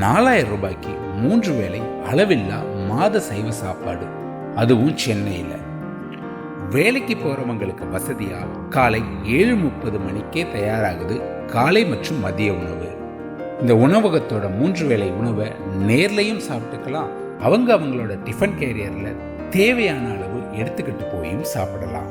நாலாயிரம் ரூபாய்க்கு மூன்று வேளை அளவில்லா மாத சைவ சாப்பாடு. அதுவும் சென்னையில். வேலைக்கு போகிறவங்களுக்கு வசதியாக காலை ஏழு முப்பது மணிக்கே தயாராகுது காலை மற்றும் மதிய உணவு. இந்த உணவகத்தோட மூன்று வேளை உணவை நேர்லையும் சாப்பிட்டுக்கலாம். அவங்க அவங்களோட டிஃபன் கேரியரில் தேவையான அளவு எடுத்துக்கிட்டு போயும் சாப்பிடலாம்.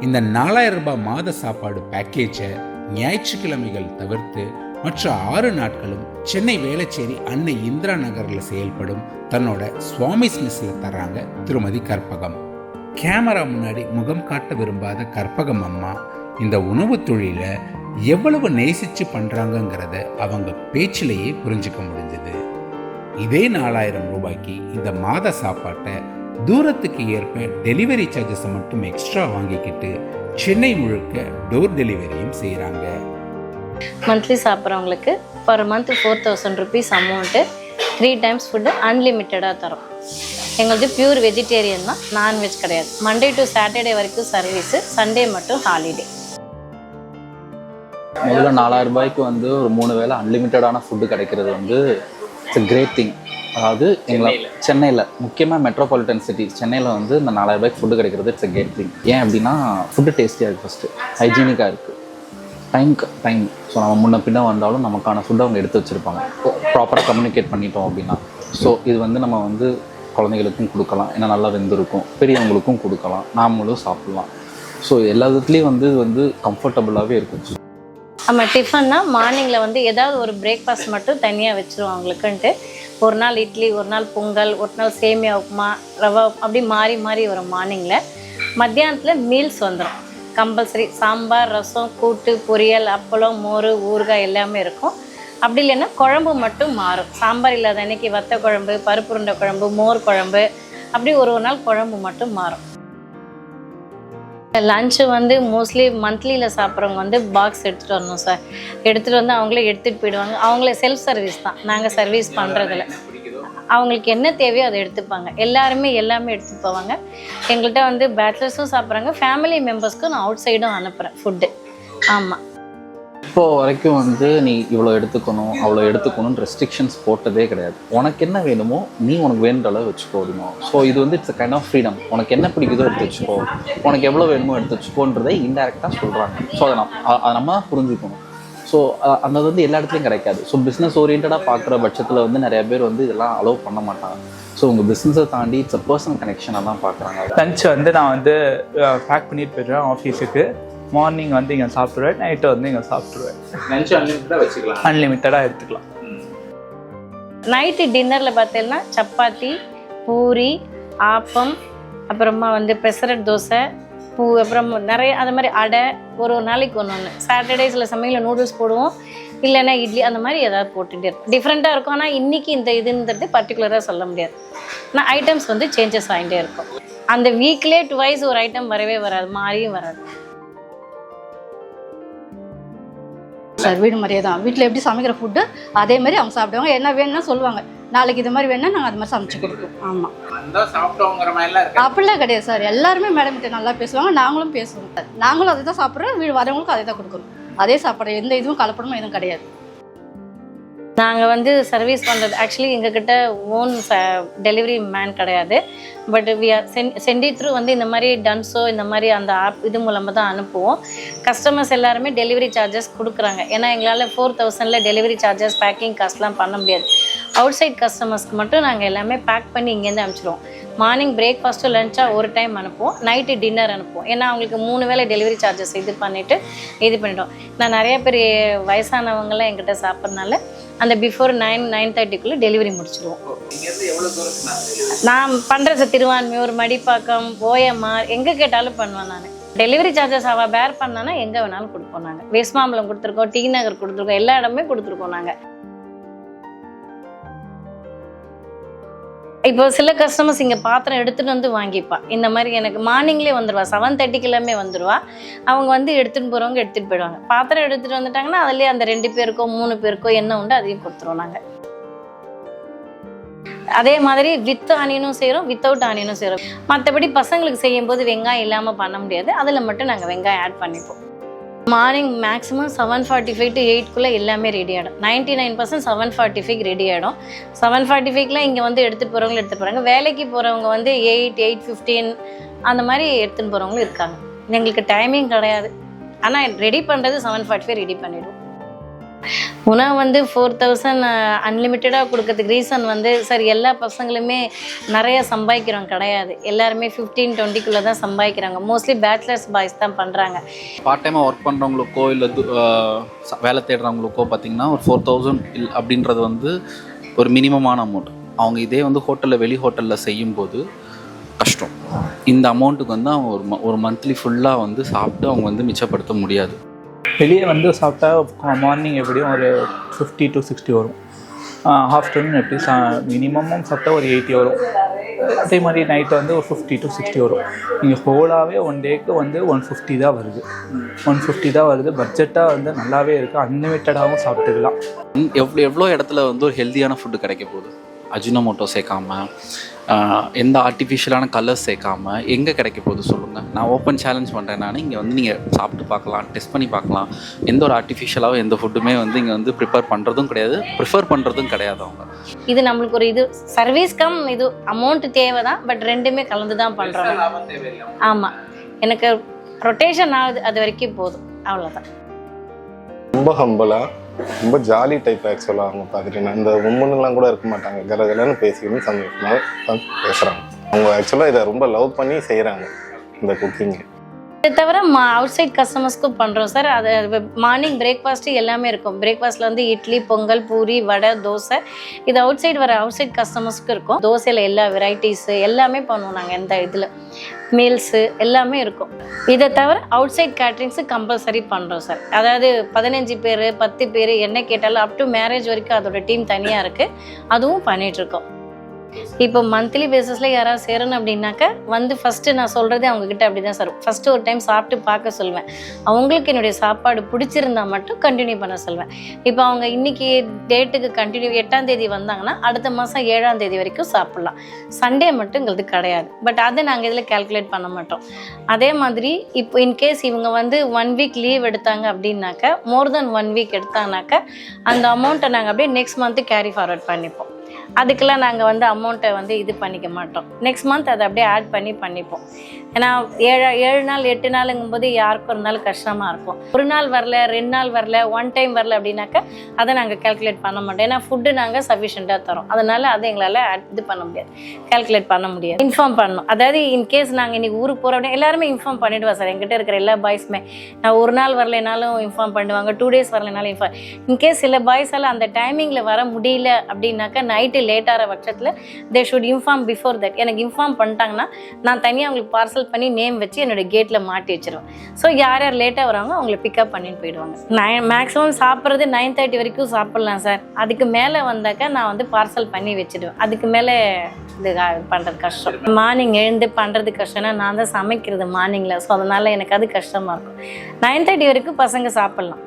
இந்த நாலாயிரம் ரூபாய் மாத சாப்பாடு பேக்கேஜை ஞாயிற்றுக்கிழமைகள் தவிர்த்து மற்ற ஆறு நாட்களும் சென்னை வேளச்சேரி அன்னை இந்திரா நகரில் செயல்படும் தன்னோட சுவாமிஸ் மெஸ்ஸில் தர்றாங்க திருமதி கற்பகம். கேமரா முன்னாடி முகம் காட்ட விரும்பாத கற்பகம் அம்மா இந்த உணவு தொழிலை எவ்வளவு நேசிச்சு பண்ணுறாங்கங்கிறத அவங்க பேச்சிலேயே புரிஞ்சுக்க முடிஞ்சது. இதே நாலாயிரம் ரூபாய்க்கு இந்த மாத சாப்பாட்டை தூரத்துக்கு ஏற்ப டெலிவரி சார்ஜஸை மட்டும் எக்ஸ்ட்ரா வாங்கிக்கிட்டு சென்னை முழுக்க டோர் டெலிவரியும் செய்கிறாங்க monthly சாப்பிட்றவங்களுக்கு per month four thousand rupees amount three times food அன்லிமிட்டடாக தரோம். எங்களது பியூர் வெஜிடேரியன் தான் நான்வெஜ் கிடையாது. மண்டே டு சாட்டர்டே வரைக்கும் சர்வீஸு சண்டே மட்டும் ஹாலிடே முதல்ல நாலாயிரம் ரூபாய்க்கு வந்து ஒரு மூணு வேளை அன்லிமிட்டடான ஃபுட்டு கிடைக்கிறது வந்து இட்ஸ் கிரேட் திங் அதாவது எங்களை சென்னையில். முக்கியமாக மெட்ரோபாலிட்டன் சிட்டி சென்னையில் வந்து இந்த நாலாயிரம் ரூபாய்க்கு ஃபுட்டு கிடைக்கிறது இட்ஸ் a கிரேட் திங் ஏன் அப்படின்னா ஃபுட்டு டேஸ்டியாக இருக்குது ஃபஸ்ட்டு ஹைஜீனிக்காக இருக்குது டைம்க்கு டைம் ஸோ நம்ம முன்ன பின்ன வந்தாலும் நமக்கான ஃபுட்டை அவங்க எடுத்து வச்சுருப்பாங்க. ப்ராப்பராக கம்யூனிகேட் பண்ணிட்டோம் அப்படின்னா. ஸோ இது வந்து நம்ம வந்து குழந்தைகளுக்கும் கொடுக்கலாம். ஏன்னா நல்லா வெந்திருக்கும். பெரியவங்களுக்கும் கொடுக்கலாம். நாமளும் சாப்பிட்லாம். ஸோ எல்லா விதத்துலேயும் வந்து இது வந்து கம்ஃபர்டபுளாகவே இருக்கும். நம்ம டிஃபன்னா மார்னிங்கில் வந்து ஏதாவது ஒரு பிரேக்ஃபாஸ்ட் மட்டும் தனியாக வச்சுருவோம் அவங்களுக்குன்ட்டு ஒரு நாள் இட்லி ஒரு நாள் பொங்கல் ஒரு நாள் சேமியா உப்புமா ரவா அப்படி மாறி மாறி வரும் மார்னிங்கில் மத்தியானத்தில் மீல்ஸ் வந்துடும் கம்பல்சரி சாம்பார் ரசம் கூட்டு பொரியல் அப்பளம் மோர் ஊறுகாய் எல்லாமே இருக்கும். அப்படி இல்லைன்னா குழம்பு மட்டும் மாறும். சாம்பார் இல்லாத அன்னைக்கு வத்த குழம்பு பருப்பு உருண்டை குழம்பு மோர் குழம்பு அப்படி ஒரு ஒரு நாள் குழம்பு மட்டும் மாறும். லஞ்சு வந்து மோஸ்ட்லி மந்த்லியில் சாப்பிட்றவங்க வந்து பாக்ஸ் எடுத்துகிட்டு வரணும் சார் எடுத்துகிட்டு வந்து அவங்களே எடுத்துகிட்டு போயிடுவாங்க. அவங்களே செல்ஃப் சர்வீஸ் தான் நாங்கள் சர்வீஸ் பண்ணுறதில்ல அவங்களுக்கு என்ன தேவையோ அதை எடுத்துப்பாங்க. எல்லாருமே எல்லாமே எடுத்துட்டு போவாங்க. எங்கள்கிட்ட வந்து பேச்சுலர்ஸும் சாப்பிட்றாங்க. ஃபேமிலி மெம்பர்ஸ்க்கும் நான் அவுட் சைடும் அனுப்புகிறேன் ஃபுட்டு ஆமாம் இப்போ வரைக்கும் வந்து நீ இவ்வளோ எடுத்துக்கணும் அவ்வளோ எடுத்துக்கணும்னு ரெஸ்ட்ரிக்ஷன்ஸ் போட்டதே கிடையாது. உனக்கு என்ன வேணுமோ நீ உனக்கு வேணுன்ற அளவு வச்சுக்கோ அப்படின்னும் ஸோ இது வந்து இட்ஸ் கைண்ட் ஆஃப் ஃப்ரீடம் உனக்கு என்ன பிடிக்குதோ எடுத்து வச்சுக்கோ. உனக்கு எவ்வளோ வேணுமோ எடுத்து வச்சுக்கோன்றதை இன்டெரக்டாக சொல்கிறாங்க ஸோ அதை நம்ம அதை நம்ம புரிஞ்சுக்கணும். ஸோ அந்த வந்து எல்லா இடத்துலையும் கிடைக்காது. ஸோ பிஸ்னஸ் ஓரியன்டாக பார்க்குற பட்சத்தில் வந்து நிறைய பேர் வந்து இதெல்லாம் அலோவ் பண்ண மாட்டாங்க. ஸோ உங்கள் பிஸ்னஸை தாண்டி இட்ஸ் அ பர்சனல் கனெக்ஷனாக தான் பார்க்குறாங்க லஞ்ச் வந்து நான் வந்து பேக் பண்ணிட்டு போயிடுவேன் ஆஃபீஸுக்கு மார்னிங் வந்து இங்கே சாப்பிடுவேன் நைட்டு வந்து இங்கே சாப்பிட்ருவேன் லஞ்ச் அன்லிமிட்டடாக வச்சுக்கலாம். அன்லிமிட்டடாக எடுத்துக்கலாம். நைட்டு டின்னரில் பார்த்தீங்கன்னா சப்பாத்தி பூரி ஆப்பம் அப்புறமா வந்து பெசரட் தோசை பூ அப்புறம் நிறைய அது மாதிரி அடை ஒரு ஒரு நாளைக்கு ஒன்று ஒன்று சாட்டர்டே சில சமயங்களில் நூடுல்ஸ் போடுவோம். இல்லைன்னா இட்லி அந்த மாதிரி ஏதாவது போட்டுகிட்டே இருக்கும் டிஃப்ரெண்ட்டாக இருக்கும். ஆனால் இன்றைக்கி இந்த இதுன்றது பர்டிகுலராக சொல்ல முடியாது. ஆனால் ஐட்டம்ஸ் வந்து சேஞ்சஸ் ஆகிட்டே இருக்கும். அந்த வீக்லேயே டுவைஸ் ஒரு ஐட்டம் வரவே வராது. மாறியும் வராது. சார் வீடு மாதிரியே தான் வீட்டில் எப்படி சமைக்கிற ஃபுட்டு அதே மாதிரி அவங்க சாப்பிடுவாங்க. என்ன வேணும்னா சொல்லுவாங்க. நாளைக்கு இது மாதிரி வேணா நாங்கள் அது மாதிரி சமைச்சு கொடுப்போம். ஆமாம் அப்படிலாம் கிடையாது சார். எல்லாருமே மேடம் கிட்ட நல்லா பேசுவாங்க நாங்களும் பேசுவோம். சார் நாங்களும் அதை தான் சாப்பிட்றோம் வீடு வரவங்களுக்கும் அதை தான் கொடுக்குறோம் அதே சாப்பிட்றோம் எந்த இதுவும் கலப்படமும் எதுவும் கிடையாது. நாங்கள் வந்து சர்வீஸ் பண்ணுறது ஆக்சுவலி எங்ககிட்ட ஓன் டெலிவரி மேன் கிடையாது. பட் வி ஆர் சென் சென்டி த்ரூ வந்து இந்த மாதிரி டன்ஸோ இந்த மாதிரி அந்த ஆப் இது மூலமாக தான் அனுப்புவோம். கஸ்டமர்ஸ் எல்லாருமே டெலிவரி சார்ஜஸ் கொடுக்குறாங்க. ஏன்னா எங்களால் ஃபோர் தௌசண்டில் டெலிவரி சார்ஜஸ் பேக்கிங் காஸ்ட்லாம் பண்ண முடியாது. அவுட் சைட் கஸ்டமர்ஸ்க்கு மட்டும் நாங்கள் எல்லாமே பேக் பண்ணி இங்கேருந்து அனுப்பிச்சிடுவோம் மார்னிங் பிரேக்ஃபாஸ்ட்டு லஞ்சாக ஒரு டைம் அனுப்புவோம். நைட்டு டின்னர் அனுப்புவோம். ஏன்னா அவங்களுக்கு மூணு வேளை டெலிவரி சார்ஜஸ் இது பண்ணிவிட்டு இது பண்ணிட்டோம். நான் நிறைய பேர் வயசானவங்களாம் எங்கிட்ட சாப்பிட்றதுனால அந்த பிஃபோர் நைன் நைன் தேர்ட்டிக்குள்ளே டெலிவரி முடிச்சிடுவோம் நான் பண்ணுறது திருவான்மையூர் மடிப்பாக்கம் ஓஎம்ஆர் எங்கே கேட்டாலும் பண்ணுவேன் நான். டெலிவரி சார்ஜஸ் அவள் பேர் பண்ணானா எங்கே வேணாலும் கொடுப்போம் நாங்கள் வெஸ்மாம்பலம் கொடுத்துருக்கோம் டி நகர் கொடுத்துருக்கோம் எல்லா இடமே கொடுத்துருக்கோம் நாங்கள் இப்போ சில கஸ்டமர்ஸ் இங்கே பாத்திரம் எடுத்துகிட்டு வந்து வாங்கிப்பா. இந்த மாதிரி எனக்கு மார்னிங்லேயே வந்துடுவா செவன் தேர்ட்டிக்கெல்லாமே வந்துடுவா அவங்க வந்து எடுத்துகிட்டு போகிறவங்க எடுத்துகிட்டு போயிடுவாங்க. பாத்திரம் எடுத்துகிட்டு வந்துட்டாங்கன்னா அதுலேயே அந்த ரெண்டு பேருக்கோ மூணு பேருக்கோ என்ன உண்டு அதையும் கொடுத்துருவோம் நாங்கள் அதே மாதிரி வித் ஆனியனும் செய்கிறோம் வித்தவுட் ஆனியனும் செய்கிறோம் மற்றபடி பசங்களுக்கு செய்யும்போது வெங்காயம் இல்லாமல் பண்ண முடியாது. அதில் மட்டும் நாங்கள் வெங்காயம் ஆட் பண்ணிப்போம். Morning maximum seven forty five to எயிட்குள்ளே எல்லாமே ரெடி ஆகிடும் ninety nine percent seven forty five ready ஆகிடும் செவன் ஃபார்ட்டி ஃபைவ்க்குலாம் இங்கே வந்து எடுத்துகிட்டு போகிறவங்க எடுத்துகிட்டு போகிறாங்க வேலைக்கு போகிறவங்க வந்து எயிட் எயிட் ஃபிஃப்டீன் அந்த மாதிரி எடுத்துன்னு போகிறவங்களும் இருக்காங்க. எங்களுக்கு டைமிங் கிடையாது. ஆனால் ரெடி பண்ணுறது செவன் ஃபார்ட்டி ஃபைவ் ரெடி பண்ணிவிடுவோம் உணவு வந்து ஃபோர் தௌசண்ட் அன்லிமிட்டடாக கொடுக்கறதுக்கு ரீசன் வந்து சார் எல்லா பசங்களுமே நிறைய சம்பாதிக்கிறோம் கிடையாது. எல்லாருமே ஃபிஃப்டீன் டுவெண்ட்டிக்குள்ளே தான் சம்பாதிக்கிறாங்க. மோஸ்ட்லி பேச்சுலர்ஸ் பாய்ஸ் தான் பண்ணுறாங்க பார்ட் டைமாக ஒர்க் பண்ணுறவங்களுக்கோ இல்லை வேலை தேடுறவங்களுக்கோ பார்த்தீங்கன்னா ஒரு ஃபோர் தௌசண்ட் இல் அப்படின்றது வந்து ஒரு மினிமமான அமௌண்ட் அவங்க இதே வந்து ஹோட்டலில் வெளி ஹோட்டலில் செய்யும்போது கஷ்டம். இந்த அமௌண்ட்டுக்கு வந்து அவங்க ஒரு ம- ஒரு மந்த்லி ஃபுல்லாக வந்து சாப்பிட்டு அவங்க வந்து மிச்சப்படுத்த முடியாது. வெளியே வந்து சாப்பிட்டா மார்னிங் எப்படியும் ஒரு ஃபிஃப்டி டு சிக்ஸ்டி வரும். ஆஃப்டர்நூன் எப்படி சா மினிமமும் சாப்பிட்டா ஒரு எயிட்டி வரும். அதே மாதிரி நைட்டு வந்து ஒரு ஃபிஃப்டி டு சிக்ஸ்டி வரும். நீங்கள் ஹோலாகவே ஒன் டேக்கு வந்து ஒன் ஃபிஃப்டி தான் வருது. ஒன் ஃபிஃப்டி தான் வருது. பட்ஜெட்டாக வந்து நல்லாவே இருக்குது அன்லிமிட்டடாகவும் சாப்பிட்டுக்கலாம். எவ்வளோ எவ்வளோ இடத்துல வந்து ஒரு ஹெல்த்தியான ஃபுட்டு கிடைக்க போகுது? அஜினோமோட்டோ சேர்க்காம எந்த ஆர்டிஃபிஷியலான கலர்ஸ் சேர்க்காம எங்கே கிடைக்க போகுது சொல்லுங்கள் நான் ஓப்பன் சேலஞ்ச் பண்ணுறேன் நான். இங்கே வந்து நீங்கள் சாப்பிட்டு பார்க்கலாம் டெஸ்ட் பண்ணி பார்க்கலாம். எந்த ஒரு ஆர்டிஃபிஷியலாகவும் எந்த ஃபுட்டுமே வந்து இங்கே வந்து ப்ரிப்பேர் பண்ணுறதும் கிடையாது. ப்ரிஃபர் பண்ணுறதும் கிடையாது அவங்க. இது நம்மளுக்கு ஒரு இது சர்வீஸ் கம் இது அமௌண்ட் தேவை தான் பட் ரெண்டுமே கலந்து தான் பண்ணுறோம் ஆமாம் எனக்கு ரொட்டேஷன் ஆகுது அது வரைக்கும் போதும். அவ்வளோதான் ரொம்ப ஹம்பலாக ரொம்ப ஜாலி டைப் ஆக்சுவலாக அவங்க பார்த்துட்டீங்கன்னா இந்த உம்மன்லாம் கூட இருக்க மாட்டாங்க. கலகலன்னு பேசிக்கணும் சந்தோஷமாக பேசுகிறாங்க அவங்க ஆக்சுவலாக இதை ரொம்ப லவ் பண்ணி செய்கிறாங்க இந்த குக்கிங்கை இதை தவிர மா அவுட் சைட் கஸ்டமர்ஸ்க்கும் பண்ணுறோம் சார் அது மார்னிங் பிரேக்ஃபாஸ்ட்டு எல்லாமே இருக்கும். பிரேக்ஃபாஸ்ட்டில் வந்து இட்லி பொங்கல் பூரி வடை தோசை. இது அவுட் சைடு வர அவுட் சைட் கஸ்டமர்ஸ்க்கு இருக்கும். தோசையில் எல்லா வெரைட்டிஸு எல்லாமே பண்ணுவோம் நாங்கள் எந்த இதில். மீல்ஸு எல்லாமே இருக்கும். இதை தவிர அவுட் சைட் கேட்ரிங்ஸு கம்பல்சரி பண்ணுறோம் சார் அதாவது பதினஞ்சு பேர் பத்து பேர் என்ன கேட்டாலும் அப் டு மேரேஜ் வரைக்கும் அதோட டீம் தனியாக இருக்குது அதுவும் பண்ணிகிட்ருக்கோம் இப்போ மந்த்லி பேசிஸில் யாராவது சேரணும் அப்படின்னாக்க வந்து ஃபஸ்ட்டு நான் சொல்கிறதே அவங்கக்கிட்ட அப்படி தான் சார். ஃபஸ்ட்டு ஒரு டைம் சாப்பிட்டு பார்க்க சொல்லுவேன் அவங்களுக்கு என்னுடைய சாப்பாடு பிடிச்சிருந்தா மட்டும் கண்டினியூ பண்ண சொல்வேன். இப்போ அவங்க இன்னைக்கு டேட்டுக்கு கண்டினியூ எட்டாம் தேதி வந்தாங்கன்னா அடுத்த மாதம் ஏழாம் தேதி வரைக்கும் சாப்பிட்லாம். சண்டே மட்டும் கிடையாது. பட் அதை நாங்கள் இதில் கால்குலேட் பண்ண மாட்டோம். அதே மாதிரி இப்போ இன்கேஸ் இவங்க வந்து ஒன் வீக் லீவ் எடுத்தாங்க அப்படின்னாக்க மோர் தென் ஒன் வீக் எடுத்தாங்கனாக்க அந்த அமௌண்ட்டை நாங்கள் அப்படியே நெக்ஸ்ட் மந்த்து கேரி ஃபார்வர்ட் பண்ணிப்போம். அதுக்கெல்லாம் நாங்கள் வந்து அமௌண்ட்டை வந்து இது பண்ணிக்க மாட்டோம். நெக்ஸ்ட் மந்த் அதை அப்படியே ஆட் பண்ணி பண்ணிப்போம். ஏன்னா ஏழு ஏழு நாள் எட்டு நாளுங்கும்போது யாருக்கும் இருந்தாலும் கஷ்டமாக இருக்கும். ஒரு நாள் வரல ரெண்டு நாள் வரல ஒன் டைம் வரல அப்படின்னாக்கா அதை நாங்கள் கால்குலேட் பண்ண மாட்டோம். ஏன்னா ஃபுட்டு நாங்கள் சஃபிஷியண்ட்டாக தரோம். அதனால அதை எங்களால் இது பண்ண முடியாது. கால்குலேட் பண்ண முடியாது. இன்ஃபார்ம் பண்ணணும். அதாவது இன்கேஸ் நாங்கள் இன்னைக்கு ஊருக்கு போகிறோம் அப்படின்னா எல்லாருமே இன்ஃபார்ம் பண்ணிவிடுவா சார். எங்கிட்ட இருக்கிற எல்லா பாய்ஸுமே நான் ஒரு நாள் வரலைனாலும் இன்ஃபார்ம் பண்ணுவாங்க. டூ டேஸ் வரலைனாலும் இன்ஃபார்ம் இன்கேஸ் சில பாய்ஸால் அந்த டைமிங்கில் வர முடியல அப்படின்னாக்கா நைட்டு லேட்டாகிற பட்சத்தில் they should inform before that எனக்கு இன்ஃபார்ம் பண்ணிட்டாங்கன்னா நான் தனியாக அவங்களுக்கு பார்சல் பண்ணி நேம் வச்சு என்னோட கேட்டில் மாட்டி வச்சிருவேன். ஸோ யார் யார் லேட்டாக வராங்க அவங்கள பிக்கப் பண்ணிட்டு போயிடுவாங்க. நைன் மேக்ஸிமம் சாப்பிட்றது நைன் தேர்ட்டி வரைக்கும் சாப்பிட்லாம் சார் அதுக்கு மேலே வந்தாக்கா நான் வந்து பார்சல் பண்ணி வச்சிடுவேன். அதுக்கு மேலே இது பண்ணுறது கஷ்டம். மார்னிங் எழுந்து பண்ணுறது கஷ்டம்னா நான் தான் சமைக்கிறது மார்னிங்கில் ஸோ அதனால் எனக்கு அது கஷ்டமாக இருக்கும். நைன் தேர்ட்டி வரைக்கும் பசங்க சாப்பிட்லாம்.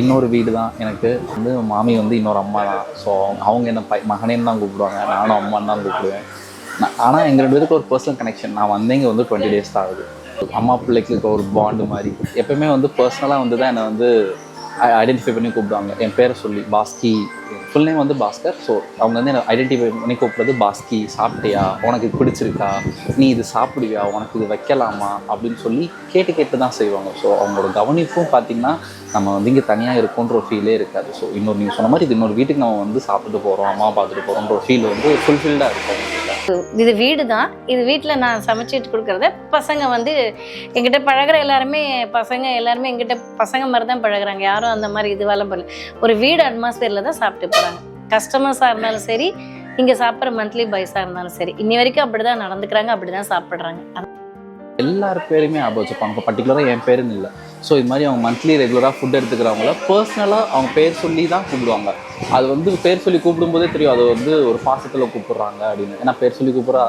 இன்னொரு வீடு தான் எனக்கு வந்து மாமி வந்து இன்னொரு அம்மா தான் ஸோ அவங்க என்ன பை மகனேன்னு தான் கூப்பிடுவாங்க. நானும் அம்மான்னு தான் கூப்பிடுவேன். ஆனால் எங்கள் ரெண்டு பேருக்கு ஒரு பர்சனல் கனெக்ஷன் நான் வந்தேங்க இங்கே வந்து டுவெண்ட்டி டேஸ் தான் ஆகுது. அம்மா பிள்ளைக்கு இருக்க ஒரு பாண்டு மாதிரி. எப்பயுமே வந்து பர்சனலாக வந்து தான் என்னை வந்து ஐடென்டிஃபை பண்ணி கூப்பிடுவாங்க. என் பேரை சொல்லி பாஸ்கி. ஃபுல் நேம் வந்து பாஸ்கர். ஸோ அவங்க வந்து என்னை ஐடென்டிஃபை பண்ணி கூப்பிடுறது பாஸ்கி. சாப்பிட்டியா? உனக்கு பிடிச்சிருக்கா? நீ இது சாப்பிடுவியா? உனக்கு இது வைக்கலாமா? அப்படின்னு சொல்லி கேட்டு கேட்டு தான் செய்வாங்க. ஸோ அவங்களோட கவனிப்பும் பார்த்திங்கன்னா நம்ம வந்து இங்கே தனியாக இருக்கோன்ற ஒரு ஃபீலே இருக்காது. ஸோ இன்னொரு நீங்கள் சொன்ன மாதிரி இது இன்னொரு வீட்டுக்கு நம்ம வந்து சாப்பிட்டு போகிறோம் அம்மா பார்த்துட்டு போகிறோன்ற ஒரு ஃபீல் வந்து ஃபுல்ஃபில்டாக இருக்கும். இது வீடு தான் இது வீட்டில் நான் சமைச்சிட்டு கொடுக்குறத பசங்க வந்து எங்கிட்ட பழகுற எல்லாருமே பசங்க எல்லாருமே எங்கிட்ட பசங்க மாதிரி தான் பழகுறாங்க. யாரும் அந்த மாதிரி இதுவெல்லாம் பண்ணல. ஒரு வீடு அட்மாஸ்பியரில் தான் சாப்பிட்டு போகிறாங்க கஸ்டமர்ஸாக இருந்தாலும் சரி இங்கே சாப்பிட்ற மந்த்லி பாய்ஸாக இருந்தாலும் சரி. இன்னி வரைக்கும் அப்படி தான் நடந்துக்கிறாங்க அப்படி தான் சாப்பிட்றாங்க. எல்லார் பேருமே ஞாபகம் வச்சுப்பாங்க. இப்போ பர்டிகுலராக என் பேருன்னு இல்லை. ஸோ இது மாதிரி அவங்க மந்த்லி ரெகுலராக ஃபுட் எடுத்துக்கிறவங்கள பர்சனலாக அவங்க பேர் சொல்லி தான் கூப்பிடுவாங்க. அது வந்து பேர் சொல்லி கூப்பிடும்போதே தெரியும். அது வந்து ஒரு பாசத்தில் கூப்பிட்றாங்க அப்படின்னு. ஏன்னா பேர் சொல்லி கூப்பிட்ற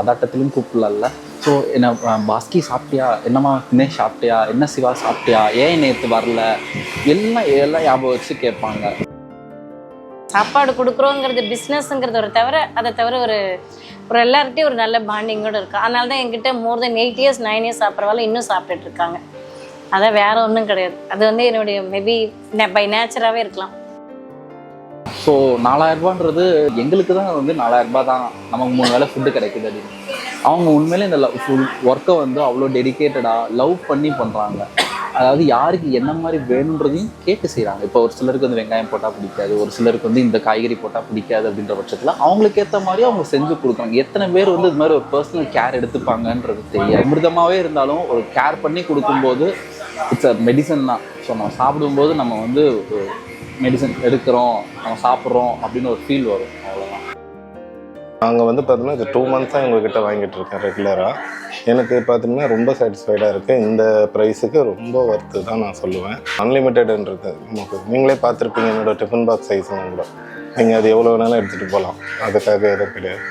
அதாட்டத்திலும் கூப்பிடல ஸோ என்ன பாஸ்கி சாப்பிட்டியா? என்னம்மா இன்னே சாப்பிட்டியா? என்ன சிவா சாப்பிட்டியா? ஏன் நேற்று வரல? எல்லாம் எல்லாம் ஞாபகம் வச்சு கேட்பாங்க. சாப்பாடு கொடுக்குறோங்கிறது பிஸ்னஸ்ங்கிறது ஒரு தவிர அதை தவிர ஒரு ஒரு எல்லார்கிட்டையும் ஒரு நல்ல பாண்டிங்கோடு இருக்குது அதனால தான் என்கிட்ட more than eight years nine years சாப்பிட்றவால இன்னும் சாப்பிட்டுட்டு இருக்காங்க. அதான் வேற ஒன்றும் கிடையாது. அது வந்து என்னுடைய மேபி பை நேச்சராகவே இருக்கலாம். ஸோ நாலாயிரரூபான்றது எங்களுக்கு தான் வந்து நாலாயிரரூபா தான். நமக்கு மூணு வேளை ஃபுட்டு கிடைக்குது அப்படின்னு. அவங்க உண்மையிலே இந்த லவ் ஃபுல் ஒர்க்கை வந்து அவ்வளோ டெடிக்கேட்டடாக லவ் பண்ணி பண்ணுறாங்க அதாவது யாருக்கு என்ன மாதிரி வேணுன்றதையும் கேட்டு செய்கிறாங்க இப்போ ஒரு சிலருக்கு வந்து வெங்காயம் போட்டால் பிடிக்காது ஒரு சிலருக்கு வந்து இந்த காய்கறி போட்டால் பிடிக்காது அப்படின்ற பட்சத்தில் அவங்களுக்கு ஏற்ற மாதிரி அவங்க செஞ்சு கொடுக்குறாங்க. எத்தனை பேர் வந்து இது மாதிரி ஒரு பர்சனல் கேர் எடுத்துப்பாங்கன்றது தெரியாது. அமிர்தமாகவே இருந்தாலும் ஒரு கேர் பண்ணி கொடுக்கும்போது இட்ஸ் அ மெடிசன் தான். ஸோ நம்ம சாப்பிடும்போது நம்ம வந்து மெடிசன் எடுக்கிறோம் நம்ம சாப்பிட்றோம் அப்படின்னு ஒரு ஃபீல் வரும். நாங்கள் வந்து பார்த்தோம்னா இது டூ மந்த்ஸாக எங்ககிட்ட வாங்கிட்டு இருக்கேன் ரெகுலராக எனக்கு பார்த்தோம்னா ரொம்ப சாட்டிஸ்ஃபைடாக இருக்குது இந்த ப்ரைஸுக்கு ரொம்ப ஒர்த்து தான் நான் சொல்லுவேன். அன்லிமிட்டெட்ன்றது நமக்கு நீங்களே பார்த்துருப்பீங்க என்னோட டிஃபன் பாக்ஸ் சைஸ்னு கூட. நீங்கள் அது எவ்வளோ வேணாலும் எடுத்துகிட்டு போகலாம் அதுக்காக எதுவும் கிடையாது.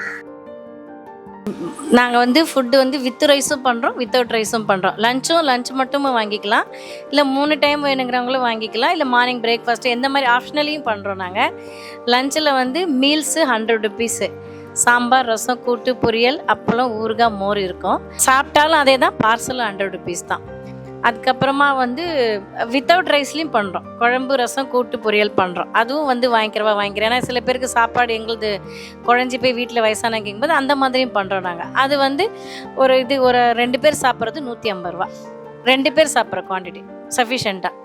நாங்கள் வந்து ஃபுட்டு வந்து வித் ரைஸும் பண்ணுறோம் வித்தவுட் ரைஸும் பண்ணுறோம் லஞ்சும் லஞ்ச் மட்டும் வாங்கிக்கலாம். இல்லை மூணு டைம் வேணுங்கிறவங்களும் வாங்கிக்கலாம். இல்லை மார்னிங் பிரேக்ஃபாஸ்ட்டு எந்த மாதிரி ஆப்ஷனலையும் பண்ணுறோம் நாங்கள் லஞ்சில் வந்து meals hundred rupees sambar rasam கூட்டு பொரியல் அப்பளம் ஊறுகாய் மோர் இருக்கும். சாப்பிட்டாலும் அதே தான் பார்சலும் ஹண்ட்ரட் ருபீஸ் தான். அதுக்கப்புறமா வந்து வித்தவுட் ரைஸ்லேயும் பண்ணுறோம் குழம்பு ரசம் கூட்டு பொரியல் பண்ணுறோம் அதுவும் வந்து வாங்கிக்கிறவா வாங்கிக்கிறேன் ஏன்னா சில பேருக்கு சாப்பாடு எங்களுது குழஞ்சி போய் வீட்டில் வயசானங்கும் போது அந்த மாதிரியும் பண்ணுறோம் நாங்கள் அது வந்து ஒரு இது ஒரு ரெண்டு பேர் சாப்பிட்றது நூற்றி ஐம்பது ரூபா. ரெண்டு பேர் சாப்பிட்ற குவான்டிட்டி சஃபிஷியண்ட்டாக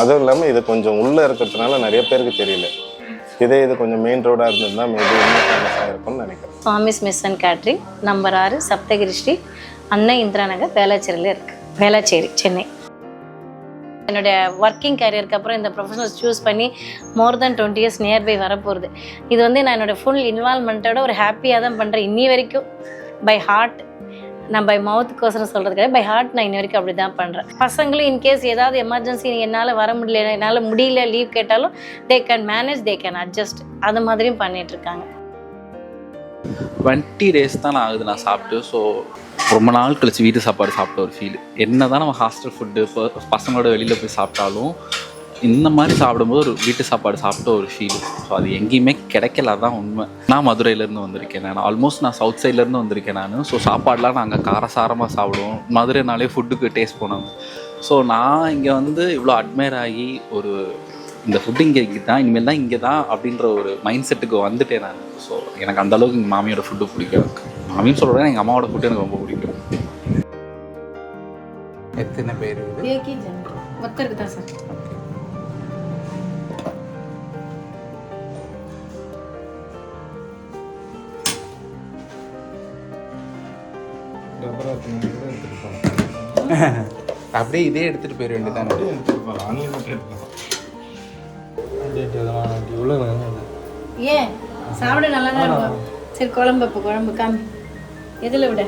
அதுவும் இல்லாமல் இது கொஞ்சம் உள்ளே இருக்கிறதுனால நிறைய பேருக்கு தெரியல. இதே இது கொஞ்சம் மெயின் ரோடாக இருந்ததுன்னா மேபி இன்னும் ஃபேமஸாக இருக்கும்னு நினைக்கிறேன். Swamy's mess and catering number ஆறு சப்தகிரி ஸ்ரீ அன்னை இந்திரா நகர் வேளாச்சேரியில் இருக்குது வேளாச்சேரி சென்னை. என்னுடைய ஒர்க்கிங் கேரியருக்கு அப்புறம் இந்த ப்ரொஃபஷனல் சூஸ் பண்ணி more than twenty years nearby வரப்போகுது. இது வந்து நான் என்னோடய ஃபுல் இன்வால்மெண்ட்டோட ஒரு ஹாப்பியாக தான் பண்ணுறேன் இன்னி வரைக்கும் பை ஹார்ட் நான் பை மவுத்துக்கோசரம் சொல்கிறது கிடையாது. பை ஹார்ட் நான் இன்னி வரைக்கும் அப்படி தான் பண்ணுறேன் பசங்களும் இன்கேஸ் ஏதாவது எமர்ஜென்சி என்னால் வர முடியல என்னால் முடியல லீவ் கேட்டாலும் they can manage they can adjust அது மாதிரியும் பண்ணிகிட்ருக்காங்க டுவெண்ட்டி டேஸ் தான் நான் ஆகுது நான் சாப்பிட்டு. ஸோ ரொம்ப நாள் கழிச்சு வீட்டு சாப்பாடு சாப்பிட்ட ஒரு ஃபீல் என்ன தான் நம்ம ஹாஸ்டல் ஃபுட்டு பசங்களோட வெளியில் போய் சாப்பிட்டாலும் இந்த மாதிரி சாப்பிடும்போது ஒரு வீட்டு சாப்பாடு சாப்பிட்ட ஒரு ஃபீல் ஸோ அது எங்கேயுமே கிடைக்கல தான் உண்மை. நான் மதுரையிலேருந்து வந்திருக்கேன் நான். ஆல்மோஸ்ட் நான் சவுத் சைட்லேருந்து வந்திருக்கேன் நான். ஸோ சாப்பாடெலாம் நாங்கள் காரசாரமாக சாப்பிடுவோம். மதுரைனாலே ஃபுட்டுக்கு டேஸ்ட் போனாங்க ஸோ நான் இங்கே வந்து இவ்வளோ அட்மையர் ஆகி ஒரு இந்த ஃபுட்டு இங்கே இங்கே தான் இனிமேல் தான் இங்கே தான் அப்படின்ற ஒரு மைண்ட் செட்டுக்கு வந்துட்டேன் நான். ஸோ எனக்கு அந்த அளவுக்கு எங்கள் மாமியோட ஃபுட்டு பிடிக்கும் மாமியும் சொல்கிறேன் எங்கள் அம்மாவோட ஃபுட்டு எனக்கு ரொம்ப பிடிக்கும். எத்தனை பேர் இது? ஒருத்தருக்கு தான் சார். அப்படியே இதே எடுத்துட்டு போயிட வேண்டியதானே ஏன்? சாப்பிட நல்லா தான் இருக்கும். சரி குழம்பு இப்போ குழம்பு. காமி. எதில் விட?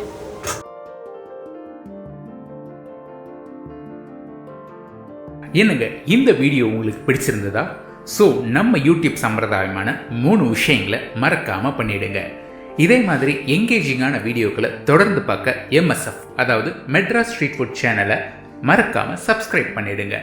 என்னங்க இந்த வீடியோ உங்களுக்கு பிடிச்சிருந்ததா? ஸோ நம்ம யூடியூப் சம்பிரதாயமான மூணு விஷயங்களை மறக்காம பண்ணிடுங்க. இதே மாதிரி எங்கேஜிங்கான வீடியோக்களை தொடர்ந்து பார்க்க எம்எஸ்எஃப் அதாவது மெட்ராஸ் ஸ்ட்ரீட் ஃபுட் சேனலை மறக்காமல் சப்ஸ்கிரைப் பண்ணிடுங்க.